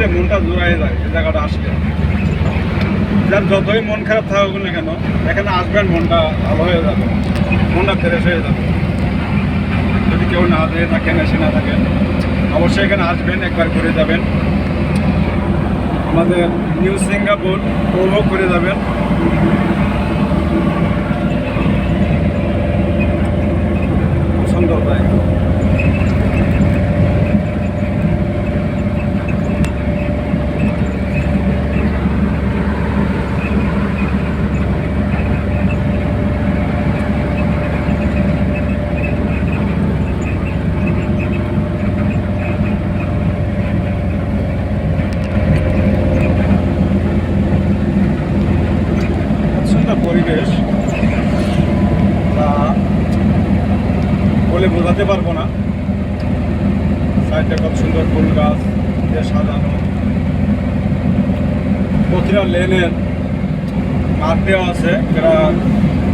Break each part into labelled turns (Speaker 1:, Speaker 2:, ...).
Speaker 1: আসলে মনটা জোড়ায় যায়, এই জায়গাটা আসলে। যার যতই মন খারাপ থাকুক না কেন, এখানে আসবেন, মনটা ভালো হয়ে যাবে। মনটা ফ্রেশ হয়ে যাবে। যদি কেউ না যেয়ে থাকেন, এসে না থাকেন, অবশ্যই এখানে আসবেন, একবার ঘুরে যাবেন। আমাদের নিউ সিঙ্গাপুর উপভোগ করে যাবেন। বোঝাতে পারব না। সাইডে কত সুন্দর ফুল গাছ দিয়ে সাজানো। প্রতিটা লেনের মাঠ দেওয়া আছে। এরা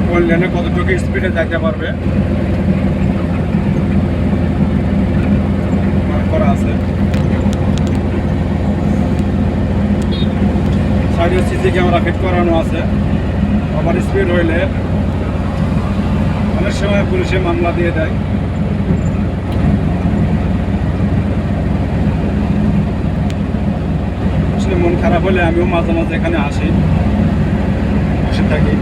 Speaker 1: কোন লেনে কতটুকু স্পিডে যাইতে পারবে। করা আছে। সিসি ক্যামেরা ফিট করানো আছে। ওভার স্পিড হইলে অনেক সময় পুলিশে মামলা দিয়ে দেয় আসলে মন খারাপ হলে আমিও মাঝে মাঝে এখানে আসি বসে থাকি।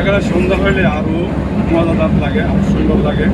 Speaker 1: এখানে সন্ধ্যা হইলে আরও মজাদার লাগে আরও সুন্দর লাগে।